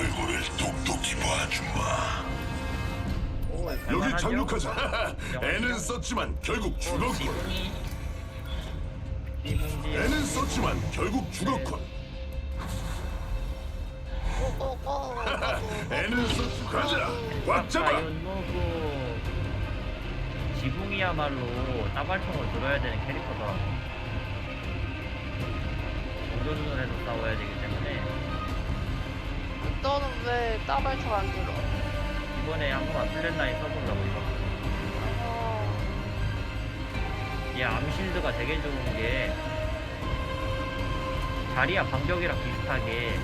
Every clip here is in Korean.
얼굴을 똑똑히 봐주마. 오, 여기? 착륙하자. 애는 썼지만 결국 오, 죽었군. 지붕지 애는 썼지만 결국 죽었군. 애는 썼. 가자. 꽉 잡아. 과연 뭐고 지붕이야말로 따발총을 들어야 되는 캐릭터더라고 정전을 해서 싸워야 때문에 너는 왜 따발총 안 들어? 이번에 한번 플랫라인 써보려고 이거 어, 얘 암실드가 되게 좋은 게 자리야 방벽이랑 비슷하게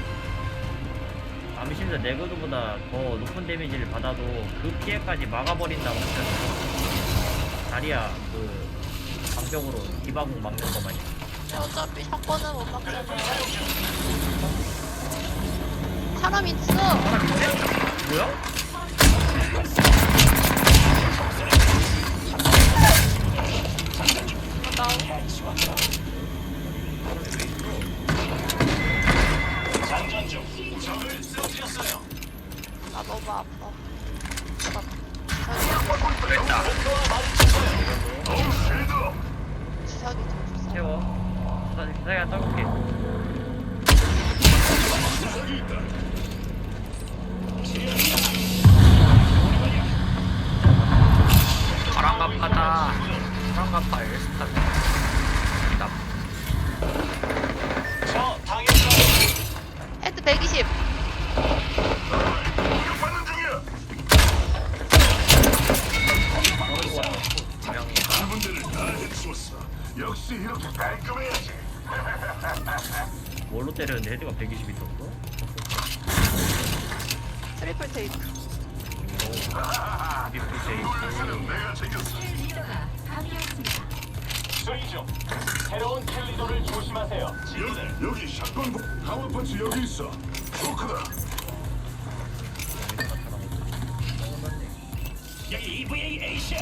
암실드 네거드보다 더 높은 데미지를 받아도 그 피해까지 막아버린다고 하면 자리야 그 방벽으로 디바공 막는 근데 어차피 사건은 못 막잖아. 사람 있어. 뭐야? 나 쓰러뜨렸어요. 나 너무 아파. 나 주사기 좀 주사. 채워 사장이가 떨굴게 바람 내가 챙겼어. 수리 중. 새로운 킬리더를 조심하세요. 여기. 여기 샷건 보- 강화 펀치 여기 있어. 쇼크다. 여기 EVA 에이시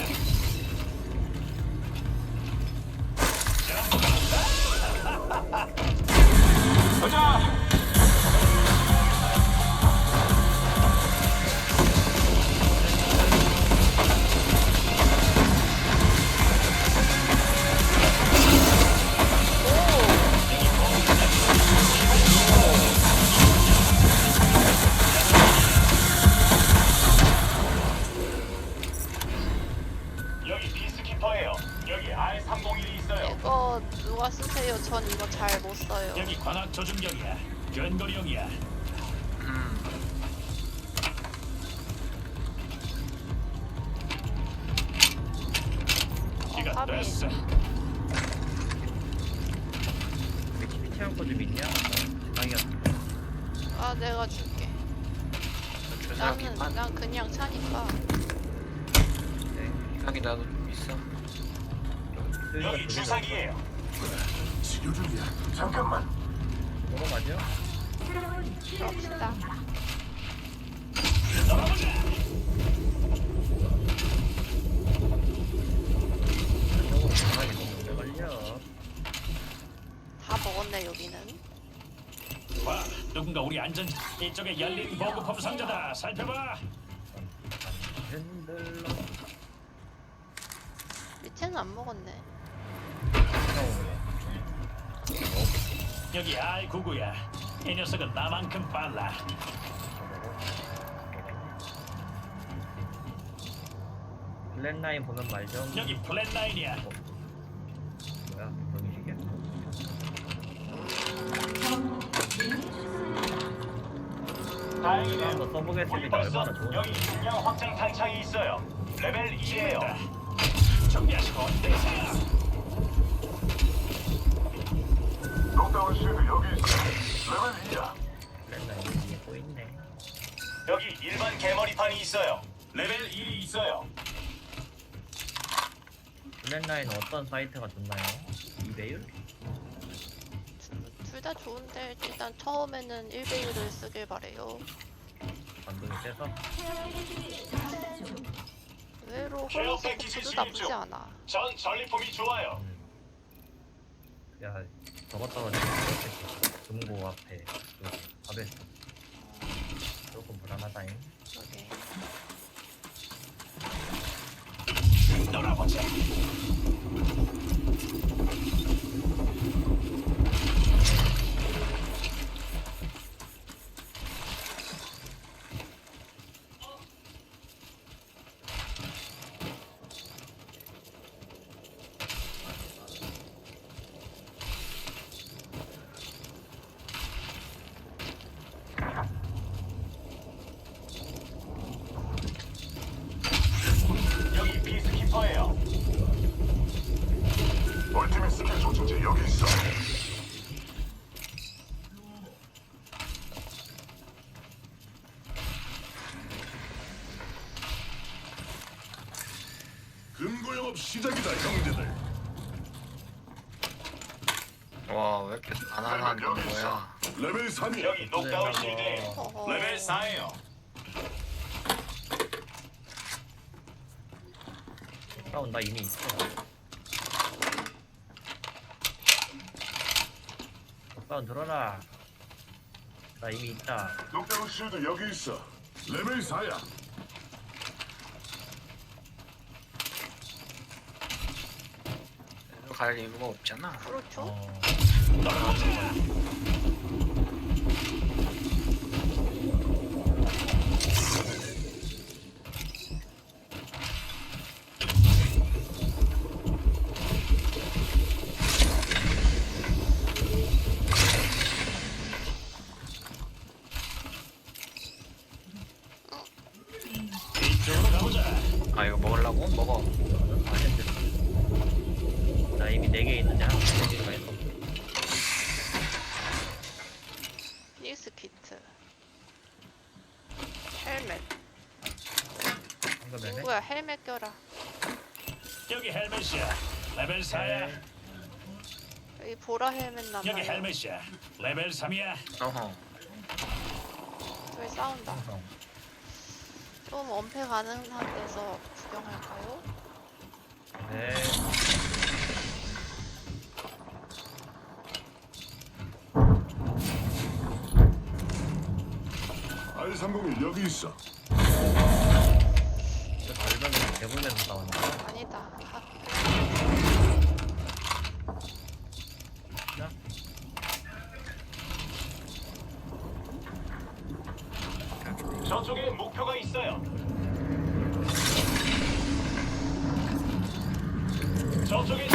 체험 코드 있냐? 자기가 아 내가 줄게. 나는 판난 그냥 차니까. 주사기 나도 좀 있어 여기 주사기예요. 치료 중이야. 잠깐만. 넘어가죠? 그럽시다. 저거 주사기 너무 오래 걸려 다 먹었네 여기는. 와, 누군가 우리 안전 이쪽에 열린 보급품 상자다. 살펴봐. 밑에는 안 먹었네. 여기 R99야. 이 녀석은 나만큼 빨라. 블랙라인 보면 말죠 여기 플랫 라인이야. 뭐야 다행이네. 한번 써보겠습니다 얼마나 좋은지 여기 중량 확장 탄창이 있어요. 레벨 2예요. 준비하시고 내세요. 녹다운 쉴드 여기 있어. 레벨 2야. 블랙라인 위에 또 있네 여기 일반 개머리판이 있어요. 레벨 1이 있어요. 블랙라인 어떤 사이트가 좋나요? 이베일? 둘 다 좋은데 일단 처음에는 1배율을 쓰길 바래요. 반동이 세서? 의외로 버프도 수입 나쁘지 중. 않아. 전 전리품이 좋아요. 야 저거 떨어지면 금고 앞에 여기 밥에 조금 불안하다잉 여기. 놀아보자. 여기 피스키퍼예요. 얼티밋 스킬 조준제 여기 있어. 영업 시작이다 형제들. 와 왜 이렇게 안 하는 거야? 레벨 3이야 여기 녹다운 네, 실드예요. 어허. 레벨 4예요. 다운 나 이미. 있어 다운 들어라. 나 이미 있다. 녹다운 실드 여기 있어. 레벨 4야 일로 갈 이유가 없잖아 그렇죠? 어. 아 이거 먹으려고? 먹어 아닌데 나 이미 4개 있는데 하나 더 개가 있어 필스 키트. 헬멧. 방금? 누구야 헬멧 껴라. 여기 헬멧이야. 레벨 4야. 여기 보라 헬멧 남아요. 여기 헬멧이야. 레벨 3이야. 어허 저희 싸운다. 좀 엄폐 가능한 데서 구경할까요? 네 R301 여기 있어 싸우는 거야? 아니다. 야? 저쪽에 목표가 있어요. 저쪽에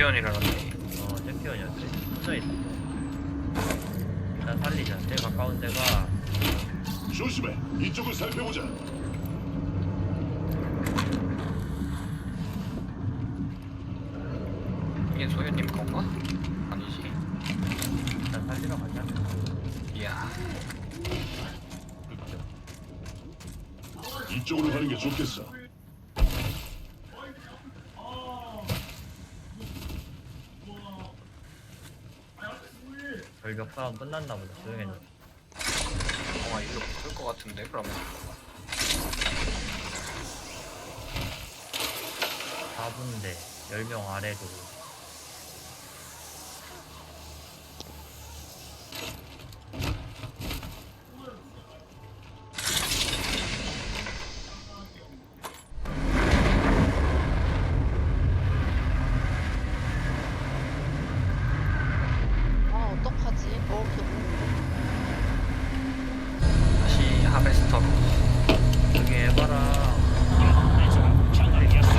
챔피언이라는데 어 챔피언이었지 혼자 있어. 일단 살리자. 제일 가까운 데가 조심해. 이쪽을 살펴보자 이게 소연님 건가? 아니지 일단 살리러 가자 이야 이쪽 이쪽으로 가는 게 좋겠어 절벽 싸움 끝났나 보다 조용해져 뭔가 일로 붙을 것 같은데 그러면? 4분대 10명 아래로 아 어떡하지? 먹을 게 없는데. 다시 하베스터로 여기 에바랑 장난이었어.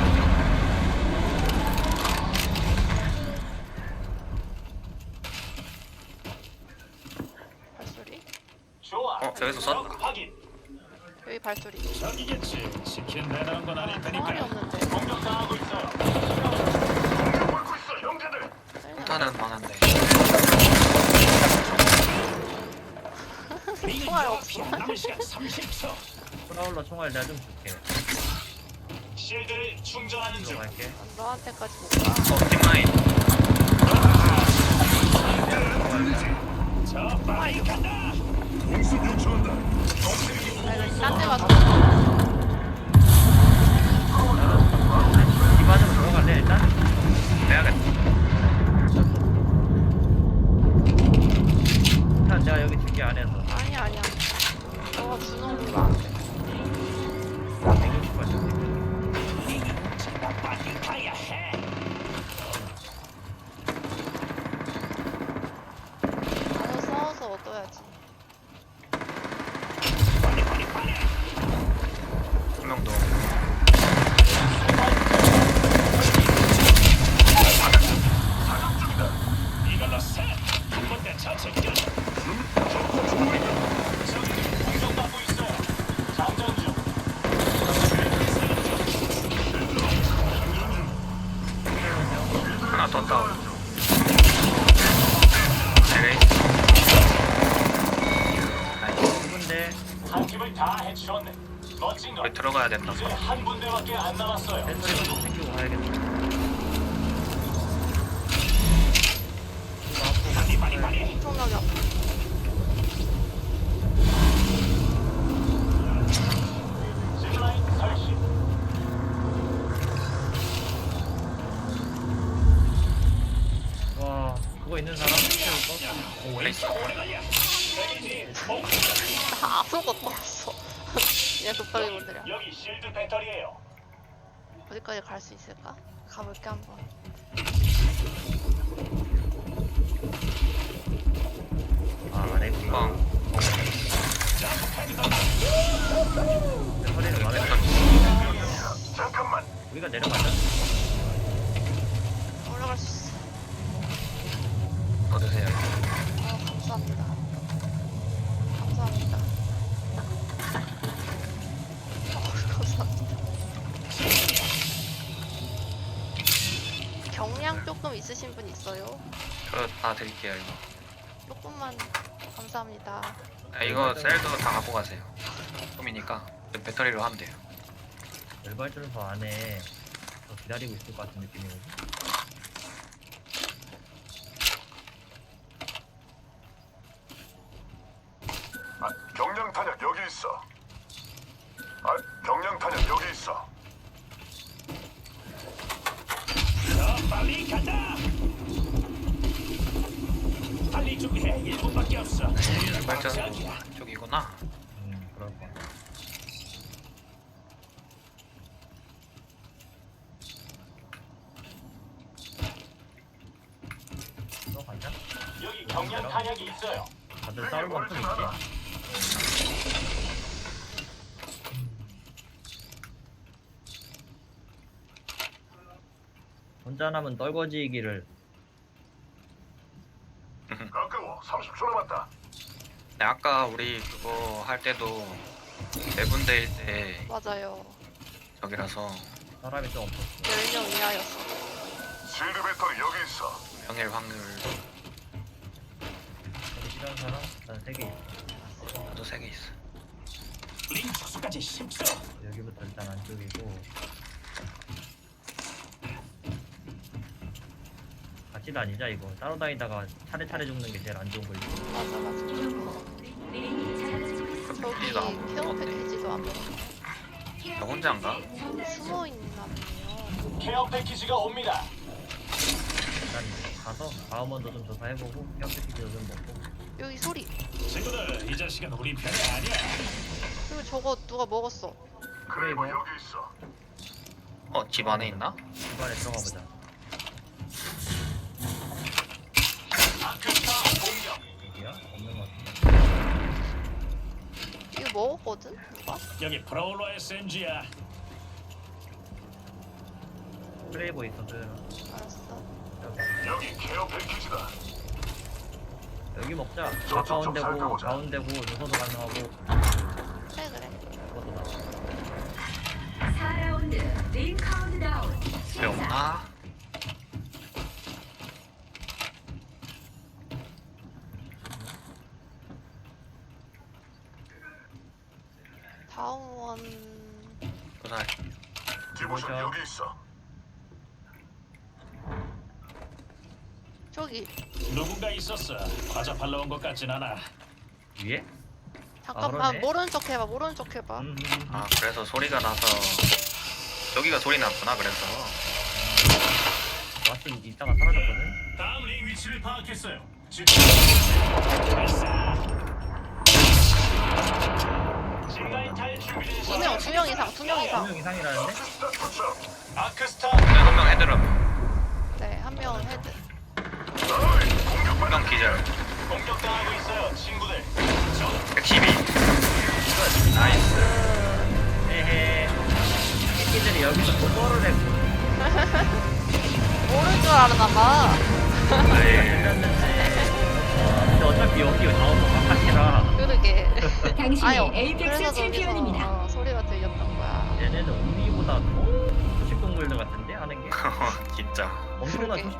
발소리? 좋아. 어 저기서 쏜다 확인. 여기 발소리. 저기겠지. 치킨 내다는 건 아닐 테니까. 없는데. 공격 당하고 있어요. 공격받고 있어, 형제들. 일단은 많은데. 총알 요 없어. 앞이야. 남은 시간 30초. 프라울러 총알 내가 좀 줄게. 실드를 충전하는 중. 너한테까지 못 가. 어, 뒷라인. 저 빨리 간다. 딴데 가서 기반으로 들어갈래 일단? 빼야겠다. 여기 실드 배터리예요. 어디까지 갈 수 있을까? 가볼게 한번. 아 안에 있구나. 꽝. 배터리는 안에 있다. 잠깐만. 우리가 내려가자. 올라갈 수 있어. 더 드세요. 아 감사합니다. 감사합니다. 어, 감사합니다. 경량 조금 있으신 분 있어요? 저 다 드릴게요 이거. 조금만 감사합니다. 아, 이거 셀도 다 갖고 가세요. 조금이니까 배터리로 하면 돼요. 열발전소 안에 더 기다리고 있을 것 같은 느낌이거든. 탄약이 있어요. 다들 싸울 만큼 있지? 혼자 남은 떨거지기를 가까워. 30초 남았다. 네, 아까 우리 그거 할 때도 네 군데일 때 맞아요. 저기라서 사람이 좀 없었어. 10명 이하였어. 실드 배터리 여기 있어. 명일 확률 필요한 사람? 난 3개 있어. 나도 세 개 있어. 링 축소까지 10초. 여기부터 일단 안쪽이고 같이 다니자 이거 따로 다니다가 차례차례 죽는 게 제일 안 좋은 거지 맞아 맞아. 저기 패키지도 안 케어. 패키지도 안 먹어. 너 혼자 안 가? 숨어 있나 보네요. 케어 패키지가 옵니다. 일단 가서 바우먼도 좀 조사해보고 협패키지도 좀 먹고 여기 소리. 친구들, 이 자식은 우리 편이 아니야. 그리고 저거 누가 먹었어? 있어. 어, 집 안에 있나? 집안에 들어가 보자 아크스타 공격. 여기야? 없는 것 같은데 이거 먹었거든? 누가? 여기 프로로 SMG야. 프레이보 있어서 알았어. 여기 케어 패키지다. 여기 먹자. 저쪽 좀 가운데고 가운데고 누서도 가능하고 그래 그래 그것도 나. 4라운드 링 카운트다운 시작. 아 저기 누군가 있었어. 과자 팔러 온 것 같진 않아. 위에? 잠깐만 그러네. 모르는 척 해봐 모르는 척 해봐 음, 음, 아 그래서 소리가 나서 여기가 소리 났구나 그래서 왓슨 이따가 사라졌거든? 다음 링 위치를 파악했어요. 두명 두 명 이상 두 명 이상 2명 이상이라는데? 스타 투척. 아크스타 한명 헤드럼 네한 명은 헤드 어이, 공격받아. 한명 기절. 공격당하고 있어요, 친구들. 112 나이스. 에헤. 새끼들이 여기서 도보를 해 모를 줄 알았나봐. 네. 들렸는데 근데 어차피 여기 나오면 막하시라. 그러게. 당신이 아유 에이펙스 그래서 챔피언입니다. 어, 소리가 들렸던 거야. 얘네는 우리보다 더 초식 동물들 같은데 하는 게? 진짜. 엄청난 그러게.